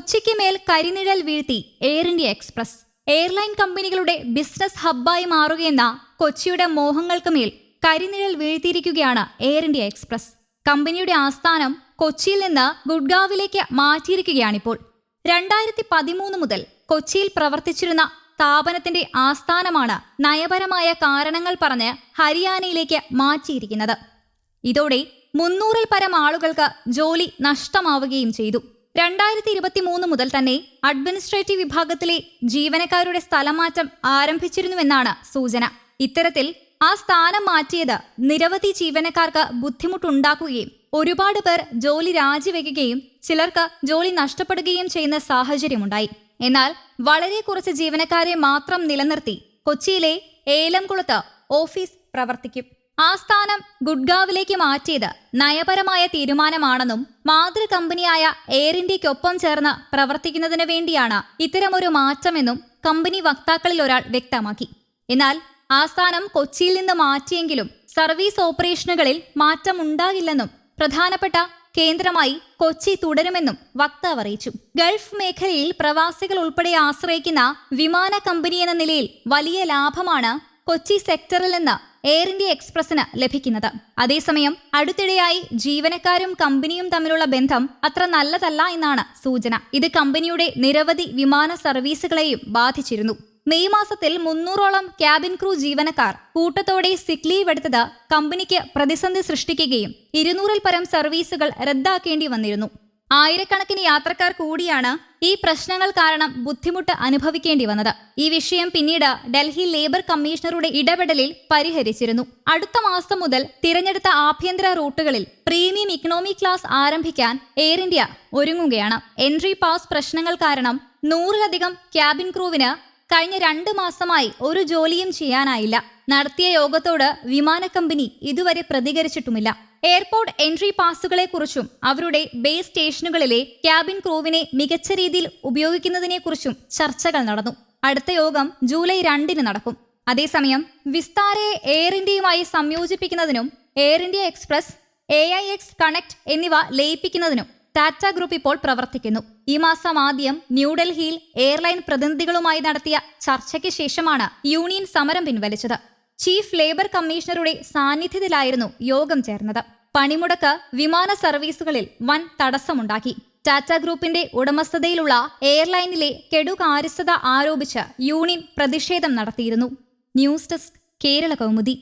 കൊച്ചിക്ക് മേൽ കരിനിഴൽ വീഴ്ത്തി എയർ ഇന്ത്യ എക്സ്പ്രസ് എയർലൈൻ കമ്പനികളുടെ ബിസിനസ് ഹബ്ബായി മാറുകയെന്ന കൊച്ചിയുടെ മോഹങ്ങൾക്ക് മേൽ കരിനിഴൽ വീഴ്ത്തിയിരിക്കുകയാണ് എയർ ഇന്ത്യ എക്സ്പ്രസ് കമ്പനിയുടെ ആസ്ഥാനം കൊച്ചിയിൽ നിന്ന് ഗുഡ്ഗാവിലേക്ക് മാറ്റിയിരിക്കുകയാണിപ്പോൾ. രണ്ടായിരത്തി പതിമൂന്ന് മുതൽ കൊച്ചിയിൽ പ്രവർത്തിച്ചിരുന്ന സ്ഥാപനത്തിന്റെ ആസ്ഥാനമാണ് നയപരമായ കാരണങ്ങൾ പറഞ്ഞ് ഹരിയാനയിലേക്ക് മാറ്റിയിരിക്കുന്നത്. ഇതോടെ മുന്നൂറിൽ പരം ആളുകൾക്ക് ജോലി നഷ്ടമാവുകയും ചെയ്തു. രണ്ടായിരത്തി ഇരുപത്തി മൂന്ന് മുതൽ തന്നെ അഡ്മിനിസ്ട്രേറ്റീവ് വിഭാഗത്തിലെ ജീവനക്കാരുടെ സ്ഥലമാറ്റം ആരംഭിച്ചിരുന്നുവെന്നാണ് സൂചന. ഇത്തരത്തിൽ ആ സ്ഥാനം മാറ്റിയത് നിരവധി ജീവനക്കാർക്ക് ബുദ്ധിമുട്ടുണ്ടാക്കുകയും ഒരുപാട് പേർ ജോലി രാജിവെക്കുകയും ചിലർക്ക് ജോലി നഷ്ടപ്പെടുകയും ചെയ്യുന്ന സാഹചര്യമുണ്ടായി. എന്നാൽ വളരെ കുറച്ച് ജീവനക്കാരെ മാത്രം നിലനിർത്തി കൊച്ചിയിലെ ഏലംകുളത്ത് ഓഫീസ് പ്രവർത്തിക്കും. ആസ്ഥാനം ഗുഡ്ഗാവിലേക്ക് മാറ്റിയത് നയപരമായ തീരുമാനമാണെന്നും മാതൃ കമ്പനിയായ എയർ ഇന്ത്യക്കൊപ്പം ചേർന്ന് പ്രവർത്തിക്കുന്നതിന് വേണ്ടിയാണ് ഇത്തരമൊരു മാറ്റമെന്നും കമ്പനി വക്താക്കളിൽ ഒരാൾ വ്യക്തമാക്കി. എന്നാൽ ആസ്ഥാനം കൊച്ചിയിൽ നിന്ന് മാറ്റിയെങ്കിലും സർവീസ് ഓപ്പറേഷനുകളിൽ മാറ്റമുണ്ടാകില്ലെന്നും പ്രധാനപ്പെട്ട കേന്ദ്രമായി കൊച്ചി തുടരുമെന്നും വക്താവ് അറിയിച്ചു. ഗൾഫ് മേഖലയിൽ പ്രവാസികൾ ഉൾപ്പെടെ ആശ്രയിക്കുന്ന വിമാന കമ്പനി എന്ന നിലയിൽ വലിയ ലാഭമാണ് കൊച്ചി സെക്ടറിൽ നിന്ന് എയർ ഇന്ത്യ എക്സ്പ്രസിന് ലഭിക്കുന്നത്. അതേസമയം അടുത്തിടെയായി ജീവനക്കാരും കമ്പനിയും തമ്മിലുള്ള ബന്ധം അത്ര നല്ലതല്ല എന്നാണ് സൂചന. ഇത് കമ്പനിയുടെ നിരവധി വിമാന സർവീസുകളെയും ബാധിച്ചിരുന്നു. മെയ് മാസത്തിൽ മുന്നൂറോളം ക്യാബിൻ ക്രൂ ജീവനക്കാർ കൂട്ടത്തോടെ സിക് ലീവ് എടുത്തത് കമ്പനിക്ക് പ്രതിസന്ധി സൃഷ്ടിക്കുകയും ഇരുന്നൂറിൽ പരം സർവീസുകൾ റദ്ദാക്കേണ്ടി വന്നിരുന്നു. ആയിരക്കണക്കിന് യാത്രക്കാർ കൂടിയാണ് ഈ പ്രശ്നങ്ങൾ കാരണം ബുദ്ധിമുട്ട് അനുഭവിക്കേണ്ടി വന്നത്. ഈ വിഷയം പിന്നീട് ഡൽഹി ലേബർ കമ്മീഷണറുടെ ഇടപെടലിൽ പരിഹരിച്ചിരുന്നു. അടുത്ത മാസം മുതൽ തിരഞ്ഞെടുത്ത ആഭ്യന്തര റൂട്ടുകളിൽ പ്രീമിയം ഇക്കണോമി ക്ലാസ് ആരംഭിക്കാൻ എയർ ഇന്ത്യ ഒരുങ്ങുകയാണ്. എൻട്രി പാസ് പ്രശ്നങ്ങൾ കാരണം നൂറിലധികം ക്യാബിൻ ക്രൂവിന് കഴിഞ്ഞ രണ്ട് മാസമായി ഒരു ജോലിയും ചെയ്യാനായില്ല. നടത്തിയ യോഗത്തോട് വിമാന കമ്പനി ഇതുവരെ പ്രതികരിച്ചിട്ടുമില്ല. എയർപോർട്ട് എൻട്രി പാസുകളെ കുറിച്ചും അവരുടെ ബേസ് സ്റ്റേഷനുകളിലെ ക്യാബിൻ ക്രൂവിനെ മികച്ച രീതിയിൽ ഉപയോഗിക്കുന്നതിനെക്കുറിച്ചും ചർച്ചകൾ നടന്നു. അടുത്ത യോഗം ജൂലൈ രണ്ടിന് നടക്കും. അതേസമയം വിസ്താരയെ എയർ ഇന്ത്യയുമായി സംയോജിപ്പിക്കുന്നതിനും air India Express A I X connect എന്നിവ ലയിപ്പിക്കുന്നതിനും ടാറ്റ ഗ്രൂപ്പ് ഇപ്പോൾ പ്രവർത്തിക്കുന്നു. ഈ മാസം ആദ്യം ന്യൂഡൽഹിയിൽ എയർലൈൻ പ്രതിനിധികളുമായി നടത്തിയ ചർച്ചയ്ക്ക് ശേഷമാണ് യൂണിയൻ സമരം പിൻവലിച്ചത്. ചീഫ് ലേബർ കമ്മീഷണറുടെ സാന്നിധ്യത്തിലായിരുന്നു യോഗം ചേർന്നത്. പണിമുടക്ക് വിമാന സർവീസുകളിൽ വൻ തടസ്സമുണ്ടാക്കി. ടാറ്റ ഗ്രൂപ്പിന്റെ ഉടമസ്ഥതയിലുള്ള എയർലൈനിലെ കെടുകാര്യസ്ഥത ആരോപിച്ച് യൂണിയൻ പ്രതിഷേധം നടത്തിയിരുന്നു. News desk Kerala Kaumudi.